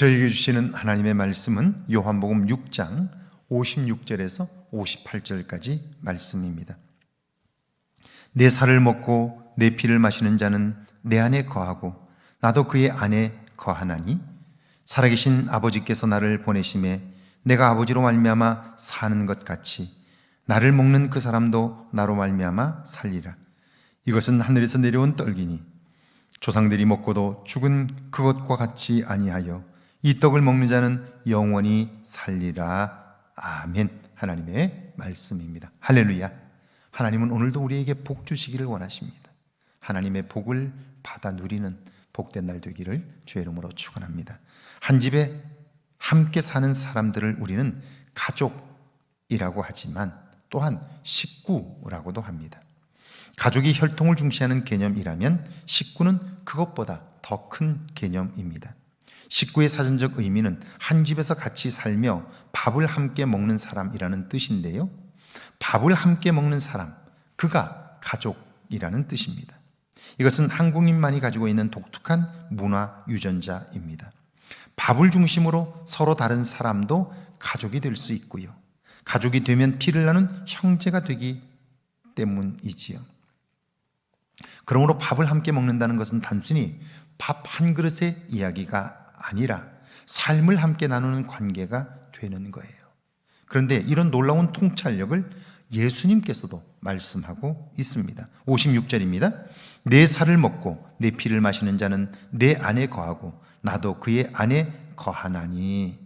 저에게 주시는 하나님의 말씀은 요한복음 6장 56절에서 58절까지 말씀입니다. 내 살을 먹고 내 피를 마시는 자는 내 안에 거하고 나도 그의 안에 거하나니 살아계신 아버지께서 나를 보내심에 내가 아버지로 말미암아 사는 것 같이 나를 먹는 그 사람도 나로 말미암아 살리라. 이것은 하늘에서 내려온 떡이니 조상들이 먹고도 죽은 그것과 같이 아니하여 이 떡을 먹는 자는 영원히 살리라. 아멘. 하나님의 말씀입니다. 할렐루야. 하나님은 오늘도 우리에게 복 주시기를 원하십니다. 하나님의 복을 받아 누리는 복된 날 되기를 주의 이름으로 축원합니다. 한 집에 함께 사는 사람들을 우리는 가족이라고 하지만 또한 식구라고도 합니다. 가족이 혈통을 중시하는 개념이라면 식구는 그것보다 더 큰 개념입니다. 식구의 사전적 의미는 한 집에서 같이 살며 밥을 함께 먹는 사람이라는 뜻인데요. 밥을 함께 먹는 사람, 그가 가족이라는 뜻입니다. 이것은 한국인만이 가지고 있는 독특한 문화 유전자입니다. 밥을 중심으로 서로 다른 사람도 가족이 될 수 있고요. 가족이 되면 피를 나눈 형제가 되기 때문이지요. 그러므로 밥을 함께 먹는다는 것은 단순히 밥 한 그릇의 이야기가 아니라 삶을 함께 나누는 관계가 되는 거예요. 그런데 이런 놀라운 통찰력을 예수님께서도 말씀하고 있습니다. 56절입니다. 내 살을 먹고 내 피를 마시는 자는 내 안에 거하고 나도 그의 안에 거하나니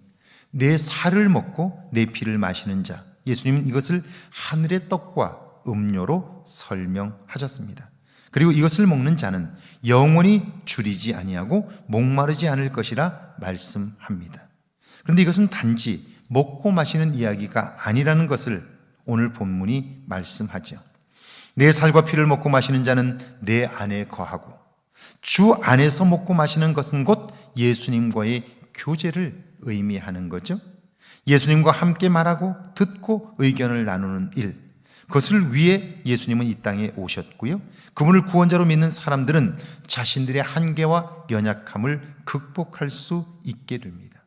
내 살을 먹고 내 피를 마시는 자 예수님은 이것을 하늘의 떡과 음료로 설명하셨습니다. 그리고 이것을 먹는 자는 영원히 줄이지 아니하고 목마르지 않을 것이라 말씀합니다. 그런데 이것은 단지 먹고 마시는 이야기가 아니라는 것을 오늘 본문이 말씀하죠. 내 살과 피를 먹고 마시는 자는 내 안에 거하고 주 안에서 먹고 마시는 것은 곧 예수님과의 교제를 의미하는 거죠. 예수님과 함께 말하고 듣고 의견을 나누는 일. 그것을 위해 예수님은 이 땅에 오셨고요. 그분을 구원자로 믿는 사람들은 자신들의 한계와 연약함을 극복할 수 있게 됩니다.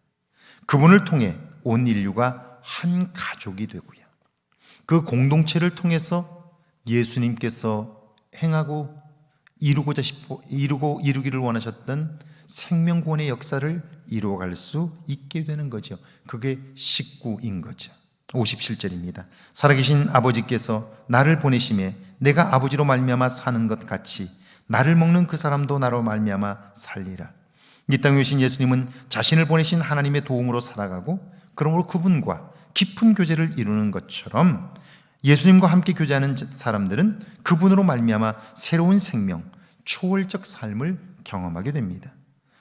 그분을 통해 온 인류가 한 가족이 되고요. 그 공동체를 통해서 예수님께서 행하고 이루고자 싶어 이루고 이루기를 원하셨던 생명구원의 역사를 이루어갈 수 있게 되는 거죠. 그게 식구인 거죠. 57절입니다. 살아계신 아버지께서 나를 보내심에 내가 아버지로 말미암아 사는 것 같이 나를 먹는 그 사람도 나로 말미암아 살리라. 이 땅에 오신 예수님은 자신을 보내신 하나님의 도움으로 살아가고 그러므로 그분과 깊은 교제를 이루는 것처럼 예수님과 함께 교제하는 사람들은 그분으로 말미암아 새로운 생명, 초월적 삶을 경험하게 됩니다.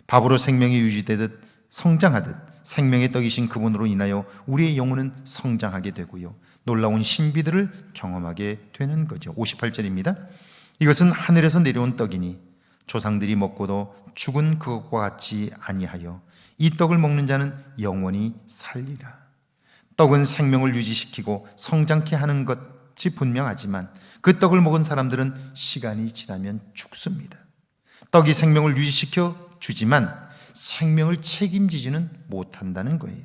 밥으로 생명이 유지되듯 성장하듯 생명의 떡이신 그분으로 인하여 우리의 영혼은 성장하게 되고요. 놀라운 신비들을 경험하게 되는 거죠. 58절입니다. 이것은 하늘에서 내려온 떡이니 조상들이 먹고도 죽은 그것과 같이 아니하여 이 떡을 먹는 자는 영원히 살리라. 떡은 생명을 유지시키고 성장케 하는 것이 분명하지만 그 떡을 먹은 사람들은 시간이 지나면 죽습니다. 떡이 생명을 유지시켜 주지만 생명을 책임지지는 못한다는 거예요.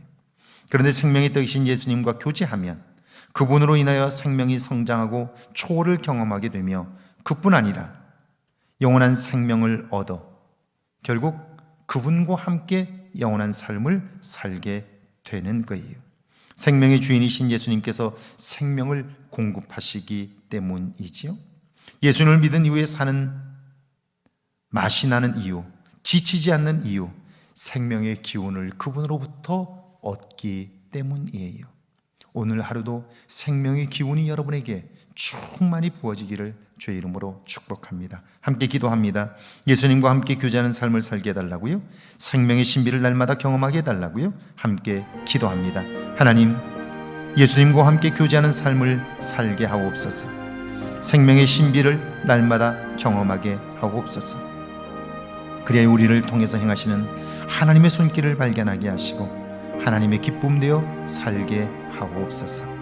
그런데 생명의 떡이신 예수님과 교제하면 그분으로 인하여 생명이 성장하고 초월을 경험하게 되며 그뿐 아니라 영원한 생명을 얻어 결국 그분과 함께 영원한 삶을 살게 되는 거예요. 생명의 주인이신 예수님께서 생명을 공급하시기 때문이지요. 예수님을 믿은 이후에 사는 맛이 나는 이유, 지치지 않는 이유, 생명의 기운을 그분으로부터 얻기 때문이에요. 오늘 하루도 생명의 기운이 여러분에게 충만히 부어지기를 주의 이름으로 축복합니다. 함께 기도합니다. 예수님과 함께 교제하는 삶을 살게 해달라고요. 생명의 신비를 날마다 경험하게 해달라고요. 함께 기도합니다. 하나님, 예수님과 함께 교제하는 삶을 살게 하옵소서. 생명의 신비를 날마다 경험하게 하옵소서. 그래야 우리를 통해서 행하시는 하나님의 손길을 발견하게 하시고 하나님의 기쁨 되어 살게 하옵소서.